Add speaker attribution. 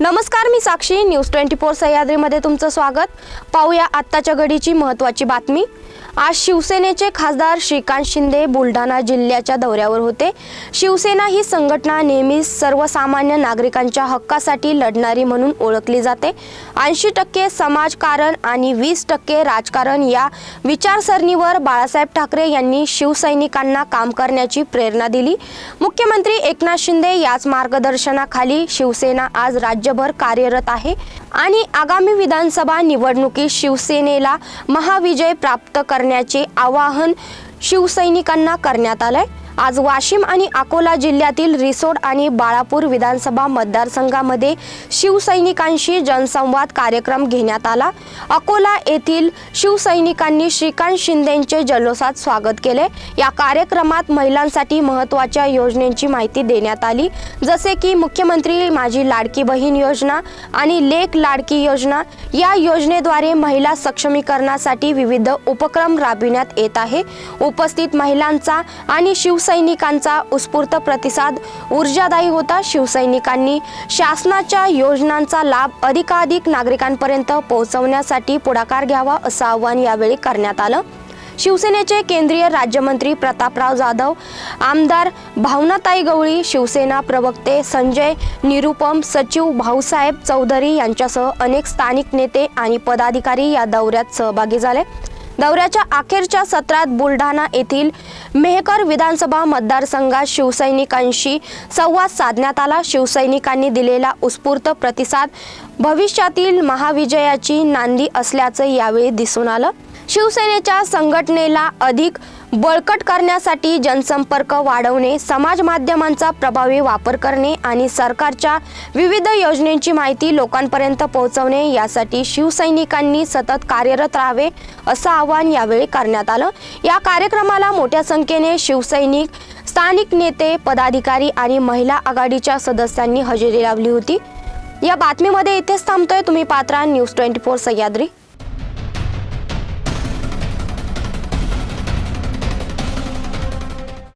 Speaker 1: नमस्कार मी Sakshi. News twenty four सह्याद्रीमध्ये तुमचं स्वागत. पाहूया आत्ताच्या घडीची महत्त्वाची बातमी. आज शिवसेनेचे खासदार श्रीकांत शिंदे बुलढाणा जिल्ह्याच्या दौऱ्यावर होते. शिवसेना ही संघटना नेहमी सर्वसामान्य नागरिकांच्या हक्कासाठी लढणारी म्हणून ओळखली जाते. ऐंशी टक्के समाजकारण आणि वीस टक्के राजकारण या विचारसरणीवर बाळासाहेब ठाकरे यांनी शिवसैनिकांना काम करण्याची प्रेरणा दिली. मुख्यमंत्री एकनाथ शिंदे याच मार्गदर्शनाखाली शिवसेना आज राज्यभर कार्यरत आहे आणि आगामी विधानसभा निवडणुकीत शिवसेनेला महाविजय प्राप्त करण्याचे आवाहन शिवसैनिकांना करण्यात आलंय. आज वाशिम आणि अकोला जिल्ह्यातील रिसोड आणि बाळापूर विधानसभा मतदारसंघामध्ये शिवसैनिकांशी जनसंवाद कार्यक्रम घेण्यात आला. अकोला येथील शिवसैनिकांनी श्रीकांत शिंदेंचे जल्लोषात स्वागत केले. या कार्यक्रमात महिलांसाठी महत्त्वाच्या योजनेची माहिती देण्यात आली. जसे की मुख्यमंत्री माझी लाडकी बहीण योजना आणि लेख लाडकी योजना या योजनेद्वारे महिला सक्षमीकरणासाठी विविध उपक्रम राबविण्यात येत आहे. उपस्थित महिलांचा आणि शिवसैनिकांचा उत्स्फूर्त प्रतिसाद ऊर्जादायी होता शिवसैनिकांनी. शासनाच्या योजनांचा लाभ अधिकाधिक नागरिकांपर्यंत पोहोचवण्यासाठी पुढाकार घ्यावा असं आवाहन यावेळी करण्यात आलं. शिवसेनेचे केंद्रीय राज्यमंत्री प्रतापराव जाधव आमदार भावनाताई गवळी शिवसेना प्रवक्ते संजय निरुपम सचिव भाऊसाहेब चौधरी यांच्यासह अनेक स्थानिक नेते आणि पदाधिकारी या दौऱ्यात सहभागी झाले. दौऱ्याच्या अखेरच्या सत्रात बुलढाणा येथील मेहकर विधानसभा मतदारसंघात शिवसैनिकांशी संवाद साधण्यात आला. शिवसैनिकांनी दिलेला उत्स्फूर्त प्रतिसाद भविष्यातील महाविजयाची नांदी असल्याचं यावेळी दिसून आलं. शिवसेनेच्या संघटनेला अधिक बळकट करण्यासाठी जनसंपर्क वाढवणे समाज माध्यमांचा प्रभावी वापर करणे आणि सरकारच्या विविध योजनेची माहिती लोकांपर्यंत पोहोचवणे यासाठी शिवसैनिकांनी सतत कार्यरत राहावे असं आवाहन यावेळी करण्यात आलं. या कार्यक्रमाला मोठ्या संख्येने शिवसैनिक स्थानिक नेते पदाधिकारी आणि महिला आघाडीच्या सदस्यांनी हजेरी लावली होती. या बातमीमध्ये इथेच थांबतोय. तुम्ही पात्रा न्यूज ट्वेंटी फोर सह्याद्री.